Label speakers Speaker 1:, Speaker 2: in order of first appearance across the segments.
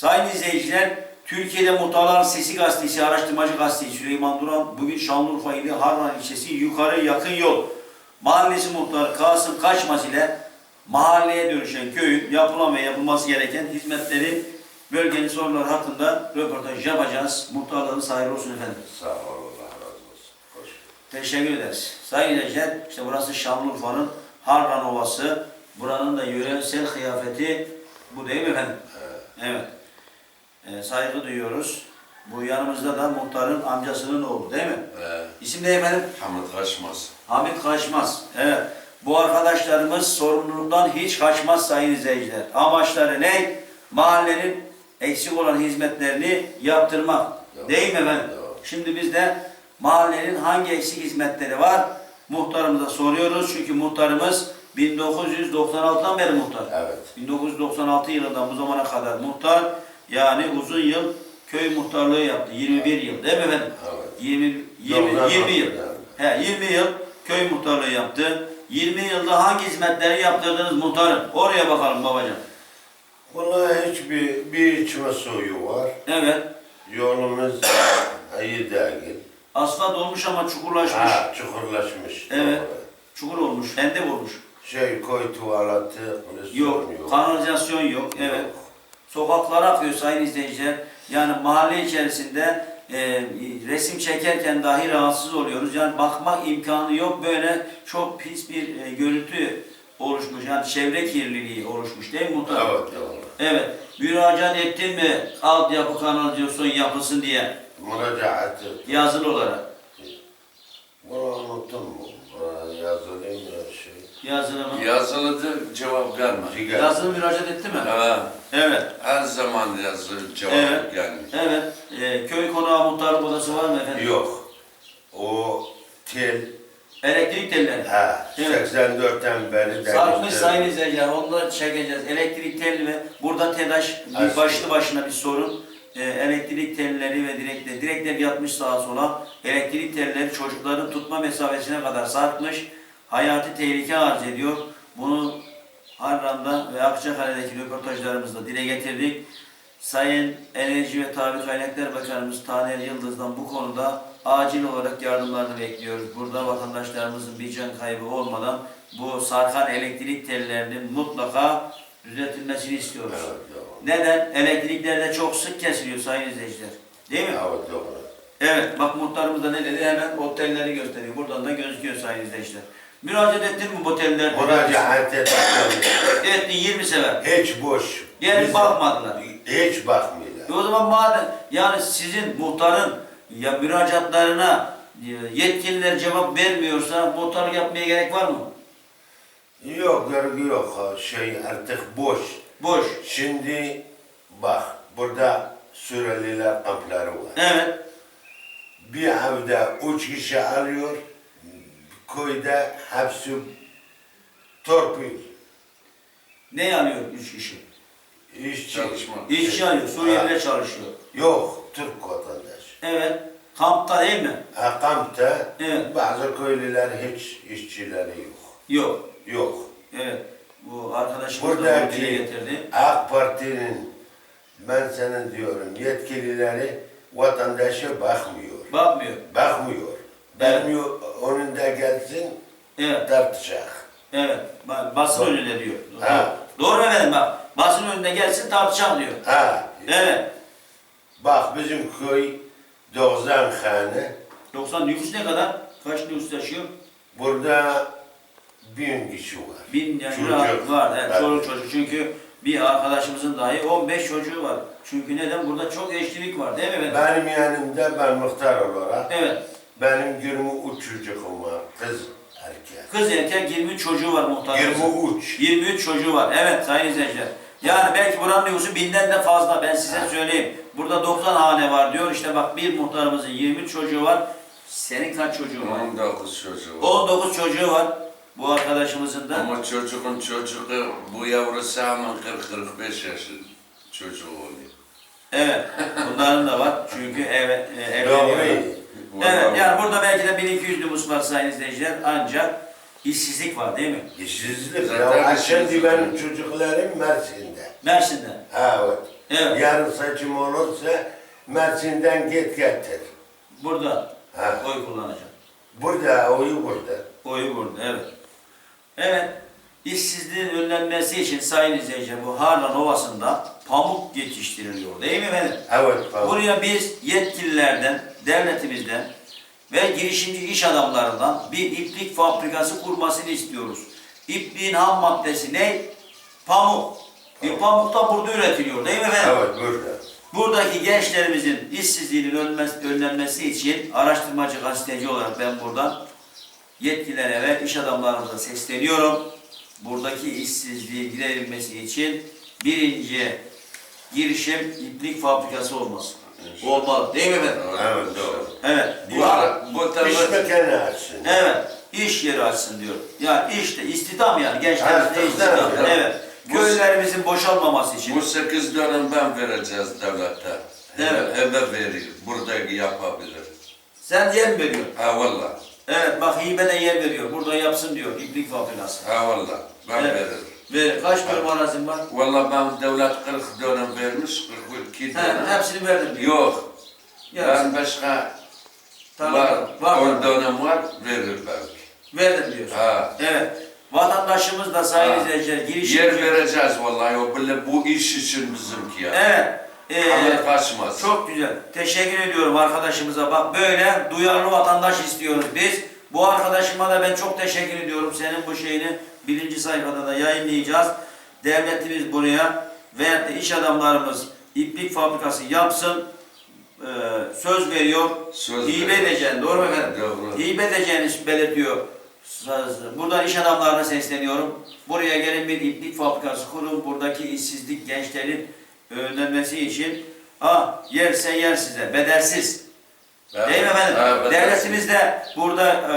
Speaker 1: Sayın izleyiciler, Türkiye'de Muhtarların Sesi Gazetesi, araştırmacı gazetesi Süleyman Duran bugün Şanlıurfa ili Harran ilçesi Yukarı Yakın Yol Mahallesi Muhtarı Kasım Kaçmaz ile mahalleye dönüşen köyün yapılan ve yapılması gereken hizmetleri bölgenin sorunları hakkında röportaj yapacağız. Muhtarlığınız hayırlı olsun efendim.
Speaker 2: Sağ ol, Allah razı olsun. Hoş.
Speaker 1: Teşekkür ederiz. Sayın izleyiciler, işte burası Şanlıurfa'nın Harran Ovası. Buranın da yöresel kıyafeti bu değil mi efendim? Evet. Ee, saygı duyuyoruz. Bu yanımızda da muhtarın amcasının oğlu değil mi?
Speaker 2: Ee,
Speaker 1: İsim ne efendim?
Speaker 2: Hamit Kaçmaz.
Speaker 1: Hamit Kaçmaz. Evet. Bu arkadaşlarımız sorumluluktan hiç kaçmaz sayın izleyiciler. Amaçları ne? Mahallenin eksik olan hizmetlerini yaptırmak.
Speaker 2: Doğru.
Speaker 1: Değil mi efendim?
Speaker 2: Doğru.
Speaker 1: Şimdi biz de mahallenin hangi eksik hizmetleri var? Muhtarımıza soruyoruz. Çünkü muhtarımız 1996'dan beri muhtar.
Speaker 2: Evet.
Speaker 1: 1996 yılından bu zamana kadar muhtar. Yani uzun yıl köy muhtarlığı yaptı. 21 yıl değil mi efendim?
Speaker 2: Evet.
Speaker 1: 20, 20,
Speaker 2: Doğru,
Speaker 1: 20 yıl.
Speaker 2: yani.
Speaker 1: He, 20 yıl köy muhtarlığı yaptı. 20 yılda hangi hizmetleri yaptırdınız muhtarım? Oraya bakalım babacığım.
Speaker 2: Vallahi hiçbir bir içme suyu var.
Speaker 1: Evet.
Speaker 2: Yolumuz iyi değil.
Speaker 1: Asfalt olmuş ama çukurlaşmış.
Speaker 2: Ha, çukurlaşmış.
Speaker 1: Evet.
Speaker 2: Doğru.
Speaker 1: Çukur olmuş, hendek olmuş.
Speaker 2: Şey koy tuvaleti,
Speaker 1: Yok,
Speaker 2: yok.
Speaker 1: kanalizasyon yok. Evet. Sokaklara akıyor sayın izleyiciler. Yani mahalle içerisinde e, resim çekerken dahi rahatsız oluyoruz. Yani bakmak imkanı yok. Böyle çok pis bir e, görüntü oluşmuş. Yani çevre kirliliği oluşmuş değil mi muhtar?
Speaker 2: Evet.
Speaker 1: Evet. Müracaat ettin mi altyapı kanalizasyon yapılsın diye
Speaker 2: Müracaatı.
Speaker 1: yazılı olarak?
Speaker 2: Bunu unuttum mu? Buna yazılayım ya şey.
Speaker 1: Yazılı mı?
Speaker 3: Yazılıdır cevap gelmedi.
Speaker 2: Ciger.
Speaker 1: Yazılı müracaat etti mi?
Speaker 3: Ha,
Speaker 1: Evet.
Speaker 3: Her zaman yazılı cevap
Speaker 1: Evet.
Speaker 3: gelmiş.
Speaker 1: Evet. E, köy konağı muhtarlık odası var mı efendim?
Speaker 2: Yok. O tel,
Speaker 1: Elektrik telleri.
Speaker 2: ha,
Speaker 1: Evet.
Speaker 2: 84'ten beri
Speaker 1: Sarkmış
Speaker 2: işte-
Speaker 1: sayın izleyiciler, onları çekeceğiz. Elektrik telli ve burada TEDAŞ bir
Speaker 2: Aslında.
Speaker 1: başlı başına bir sorun. Ee, elektrik telleri ve direkler, direkler yatmış sağa sola. Elektrik telleri çocukların tutma mesafesine kadar sarkmış. Hayati tehlike arz ediyor. Bunu Harran'da ve Akçakale'deki röportajlarımızda dile getirdik. Sayın Enerji ve Tabi Kaynaklar Bakanımız Taner Yıldız'dan bu konuda acil olarak yardımlarını bekliyoruz. Burada vatandaşlarımızın bir can kaybı olmadan bu sarkan elektrik tellerinin mutlaka düzeltilmesini istiyoruz.
Speaker 2: Evet, doğru.
Speaker 1: Neden? Elektrikler de çok sık kesiliyor sayın izleyiciler. Değil mi?
Speaker 2: Evet, doğru.
Speaker 1: Evet, bak muhtarımız da ne dedi? Hemen o telleri gösteriyor. Buradan da gözüküyor sayın izleyiciler. Müracaat ettin mi bu tellerde?
Speaker 2: Müracaat ettim.
Speaker 1: Ettin 20 sefer.
Speaker 2: Hiç boş.
Speaker 1: Gelip
Speaker 2: Biz-
Speaker 1: bakmadılar.
Speaker 2: Hiç bakmıyorlar.
Speaker 1: E o zaman madem yani sizin muhtarın ya müracaatlarına e, yetkililer cevap vermiyorsa muhtarlık yapmaya gerek var mı?
Speaker 2: Yok, gerek yok. Şey artık boş.
Speaker 1: Boş.
Speaker 2: Şimdi bak, burada Suriyeliler kampları var.
Speaker 1: Evet.
Speaker 2: Bir evde üç kişi alıyor, köyde hepsi torpil,
Speaker 1: Ne alıyor üç kişi?
Speaker 2: işçi.
Speaker 3: Çalışma.
Speaker 1: İşçi alıyor. Suriyeliler çalışıyor.
Speaker 2: Yok, Türk vatandaş.
Speaker 1: Evet. Kampta değil mi?
Speaker 2: Ha, kampta
Speaker 1: Evet.
Speaker 2: bazı köylüler hiç işçileri yok.
Speaker 1: Yok.
Speaker 2: Yok.
Speaker 1: Evet. Bu arkadaşımız da bunu
Speaker 2: Buradaki
Speaker 1: dile getirdi.
Speaker 2: AK Parti'nin ben senin diyorum yetkilileri vatandaşa bakmıyor.
Speaker 1: Bakmıyor.
Speaker 2: Bakmıyor. Bakmıyor, onun da gelsin
Speaker 1: Evet.
Speaker 2: tartışak.
Speaker 1: Evet. Ba- Basın önünde diyor.
Speaker 2: Ha.
Speaker 1: Doğru efendim bak. Basın önünde gelsin tartışalım diyor.
Speaker 2: Ha,
Speaker 1: Evet.
Speaker 2: bak bizim köy 90 hane.
Speaker 1: 90 nüfus ne kadar? Kaç nüfus taşıyor?
Speaker 2: Burada bin kişi var.
Speaker 1: Bin yani
Speaker 2: Çocuk.
Speaker 1: rahat var. Evet,
Speaker 2: Evet.
Speaker 1: çoluk çocuk. Çünkü bir arkadaşımızın dahi 15 çocuğu var. Çünkü neden? Burada çok eşlilik var değil mi efendim?
Speaker 2: Benim yanımda ben muhtar olarak
Speaker 1: Evet.
Speaker 2: Benim 23 çocuğum var. Kız, erkek.
Speaker 1: Kız erkek 23 çocuğu var muhtarımızın.
Speaker 2: 23.
Speaker 1: 23 çocuğu var. Evet sayın izleyiciler. Yani belki buranın nüfusu binden de fazla. Ben size söyleyeyim. Burada 90 hane var diyor. İşte bak bir muhtarımızın 23 çocuğu var. Senin kaç çocuğun var?
Speaker 3: 19 çocuğu var.
Speaker 1: 19 çocuğu var. Bu arkadaşımızın da.
Speaker 3: Ama çocuğun çocuğu, bu yavrusu hemen 40-45 yaşın çocuğu oluyor.
Speaker 1: Evet. Bunların da var. Çünkü evet, e,
Speaker 2: Doğru.
Speaker 1: evleniyorlar.
Speaker 3: Bu
Speaker 1: Evet
Speaker 3: adam-
Speaker 1: yani burada belki de 1200 nüfus var sayın izleyiciler. Ancak işsizlik var değil mi?
Speaker 2: İşsizlik.
Speaker 3: Zaten
Speaker 2: Ya, şimdi
Speaker 3: işsizlik.
Speaker 2: benim çocuklarım Mersin'de.
Speaker 1: Mersin'de.
Speaker 2: Ha, evet.
Speaker 1: Evet.
Speaker 2: Yarın seçim olursa Mersin'den git getir.
Speaker 1: Burada
Speaker 2: Ha.
Speaker 1: oy kullanacağım.
Speaker 2: Burada, oyu burada.
Speaker 1: Oyu burada, evet. Evet, işsizliğin önlenmesi için sayın izleyiciler bu Harlan Ovası'nda pamuk yetiştiriliyor değil mi efendim?
Speaker 2: Evet, tamam.
Speaker 1: Buraya biz yetkililerden, devletimizden ve girişimci iş adamlarından bir iplik fabrikası kurmasını istiyoruz. İpliğin ham maddesi ne? Pamuk. Bir pamuk da burada üretiliyor değil mi efendim?
Speaker 2: Evet, burada.
Speaker 1: Buradaki gençlerimizin işsizliğinin önlenmesi, önlenmesi için araştırmacı gazeteci olarak ben buradan yetkililere ve iş adamlarımıza sesleniyorum. Buradaki işsizliği giderilmesi için birinci girişim iplik fabrikası olması. Olmalı değil mi efendim?
Speaker 2: Evet, doğru.
Speaker 1: Evet.
Speaker 3: Bu,
Speaker 1: Bu,
Speaker 3: bu
Speaker 2: İş mekanı açsın.
Speaker 1: evet. iş yeri açsın diyor. Yani işte istihdam yani gençlerimizde
Speaker 2: Ha,
Speaker 1: istihdam. Evet.
Speaker 3: Bu-
Speaker 1: Köylerimizin boşalmaması için.
Speaker 3: bu sekiz dönüm ben vereceğiz devlete.
Speaker 1: Evet.
Speaker 3: Hebe veriyor. Burada yapabilir.
Speaker 1: Sen yer mi veriyorsun?
Speaker 3: Ha valla.
Speaker 1: Evet bak hibeden yer veriyor. Burada yapsın diyor iplik fabrikası.
Speaker 3: Ha valla. Ben
Speaker 1: Evet.
Speaker 3: veririm.
Speaker 1: Ver. Kaç dönüm arazin var?
Speaker 3: Valla ben devlet 40 dönüm vermiş, 42
Speaker 1: He,
Speaker 3: dönüm.
Speaker 1: hepsini verdim diyor.
Speaker 3: Yok. Ben başka
Speaker 1: Tamam.
Speaker 3: var,
Speaker 1: Var.
Speaker 3: 10 dönüm var, verir belki.
Speaker 1: Verdim diyorsun.
Speaker 3: Ha.
Speaker 1: Evet. Vatandaşımız da sayın
Speaker 3: Ha.
Speaker 1: izleyiciler girişimci.
Speaker 3: Yer vereceğiz vallahi o bile bu iş için bizimki ya.
Speaker 1: Evet. Ee,
Speaker 3: kaçmaz.
Speaker 1: çok güzel. Teşekkür ediyorum arkadaşımıza. Bak böyle duyarlı vatandaş istiyoruz biz. Bu arkadaşıma da ben çok teşekkür ediyorum. Senin bu şeyini birinci sayfada da yayınlayacağız. Devletimiz buraya veyahut da iş adamlarımız iplik fabrikası yapsın. Ee, söz veriyor.
Speaker 3: Söz
Speaker 1: hibe
Speaker 3: veriyor.
Speaker 1: edeceğini, doğru mu efendim?
Speaker 3: Doğru.
Speaker 1: Hibe edeceğini belirtiyor. Buradan iş adamlarına sesleniyorum. Buraya gelin bir iplik fabrikası kurun. Buradaki işsizlik gençlerin önlenmesi için ha yerse yer size bedelsiz.
Speaker 3: Evet.
Speaker 1: Değil mi efendim?
Speaker 3: Evet.
Speaker 1: Devletimiz de burada e,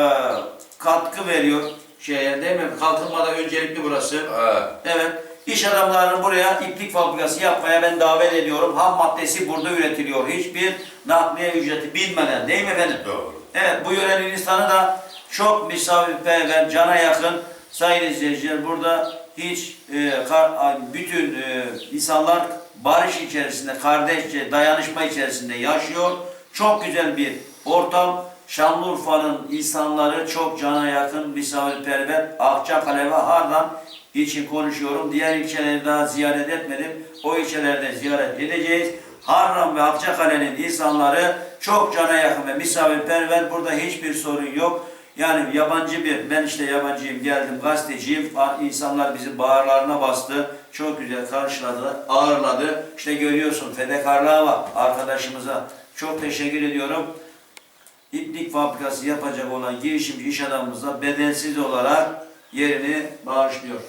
Speaker 1: katkı veriyor şeye değil mi? Kalkınmada öncelikli burası.
Speaker 3: Ha.
Speaker 1: Evet. İş adamlarını buraya iplik fabrikası yapmaya ben davet ediyorum. Ham maddesi burada üretiliyor. Hiçbir nakliye ücreti bilmeden değil mi efendim?
Speaker 2: Doğru.
Speaker 1: Evet bu yörenin insanı da çok misafirperver, cana yakın. Sayın izleyiciler burada hiç e, kar- bütün e, insanlar barış içerisinde, kardeşçe, dayanışma içerisinde yaşıyor. Çok güzel bir ortam. Şanlıurfa'nın insanları çok cana yakın, misafirperver. Akçakale ve Hardan için konuşuyorum. Diğer ilçeleri daha ziyaret etmedim. O ilçelerde ziyaret edeceğiz. Harran ve Akçakale'nin insanları çok cana yakın ve misafirperver. Burada hiçbir sorun yok. Yani yabancı bir, ben işte yabancıyım, geldim, gazeteciyim. Ah, İnsanlar bizi bağırlarına bastı. Çok güzel karşıladı, ağırladı. İşte görüyorsun fedakarlığa bak arkadaşımıza. Çok teşekkür ediyorum. İplik fabrikası yapacak olan girişimci iş adamımıza bedelsiz olarak yerini bağışlıyor.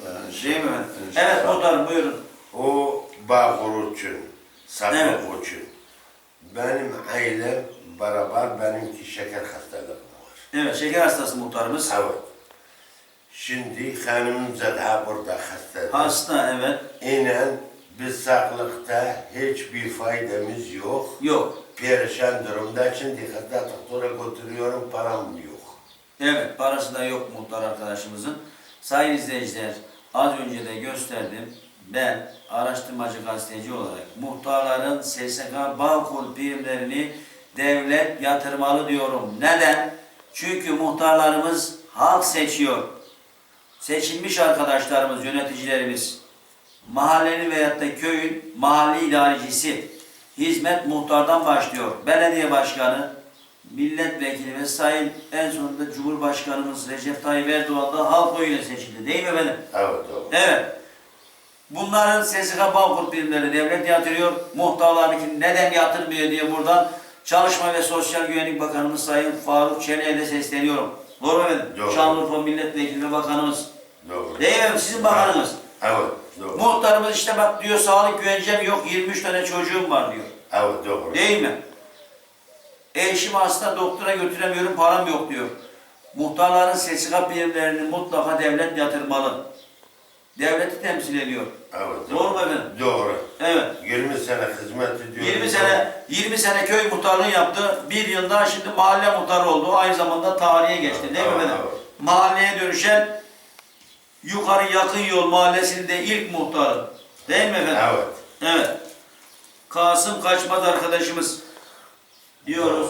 Speaker 1: Değil mi? efendim? Evet muhtarım buyurun.
Speaker 2: O Bağkur için, sağlık
Speaker 1: Evet.
Speaker 2: için. Benim ailem beraber benimki şeker hastalığım var.
Speaker 1: Evet şeker hastası muhtarımız.
Speaker 2: Evet. Şimdi hanımım da burada hasta.
Speaker 1: Hasta evet.
Speaker 2: İnan biz sağlıkta hiçbir faydamız yok.
Speaker 1: Yok.
Speaker 2: Perişan durumda şimdi hatta doktora götürüyorum param yok.
Speaker 1: Evet parası da yok muhtar arkadaşımızın. Sayın izleyiciler az önce de gösterdim. Ben araştırmacı gazeteci olarak muhtarların SSK Bağkur primlerini devlet yatırmalı diyorum. Neden? Çünkü muhtarlarımız halk seçiyor. Seçilmiş arkadaşlarımız, yöneticilerimiz, mahallenin veyahut da köyün mahalli idarecisi, hizmet muhtardan başlıyor. Belediye başkanı, milletvekili ve sayın en sonunda Cumhurbaşkanımız Recep Tayyip Erdoğan da halk oyuyla seçildi. Değil mi efendim?
Speaker 2: Evet doğru.
Speaker 1: Evet. Bunların SSK Bağkur birimleri devlet yatırıyor. Muhtarlarınki neden yatırmıyor diye buradan Çalışma ve Sosyal Güvenlik Bakanımız Sayın Faruk Çelik'e de sesleniyorum. Doğru mu efendim?
Speaker 2: Doğru.
Speaker 1: Şanlıurfa Milletvekili ve Bakanımız.
Speaker 2: Doğru.
Speaker 1: Değil mi? Sizin bakanınız.
Speaker 2: Evet doğru.
Speaker 1: Muhtarımız işte bak diyor sağlık güvencem yok 23 tane çocuğum var diyor.
Speaker 2: Evet doğru.
Speaker 1: Değil mi? Eşim hasta doktora götüremiyorum param yok diyor. Muhtarların SSK birimlerini mutlaka devlet yatırmalı. Devleti temsil ediyor.
Speaker 2: Evet
Speaker 1: Doğru mu efendim?
Speaker 2: Doğru.
Speaker 1: Evet.
Speaker 2: 20 sene hizmet ediyorum.
Speaker 1: 20 sene 20 sene köy muhtarlığı yaptı. Bir yılda şimdi mahalle muhtarı oldu. Aynı zamanda tarihe geçti. Değil mi
Speaker 2: Evet,
Speaker 1: efendim?
Speaker 2: evet.
Speaker 1: Mahalleye dönüşen yukarı yakın yol mahallesinin de ilk muhtarı. Değil mi efendim?
Speaker 2: Evet.
Speaker 1: Evet. Kasım Kaçmaz arkadaşımız diyoruz.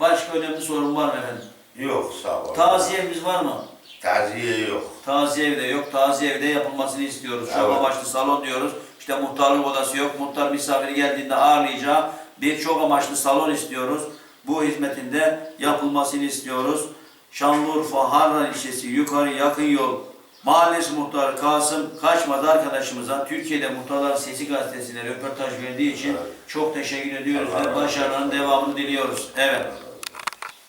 Speaker 1: Başka önemli sorun var mı efendim?
Speaker 2: Yok sağ ol.
Speaker 1: Taziyemiz var mı?
Speaker 2: Taziye yok.
Speaker 1: Taziye evde yok. Taziye evde yapılmasını istiyoruz.
Speaker 2: Evet.
Speaker 1: amaçlı salon diyoruz. İşte muhtarlık odası yok. Muhtar misafiri geldiğinde ağırlayacağı bir çok amaçlı salon istiyoruz. Bu hizmetin de yapılmasını istiyoruz. Şanlıurfa Harran ilçesi yukarı yakın yol Mahallesi muhtarı Kasım Kaçmaz arkadaşımıza Türkiye'de Muhtarlar Sesi gazetesine röportaj verdiği için çok teşekkür ediyoruz ve başarıların devamını diliyoruz. Evet.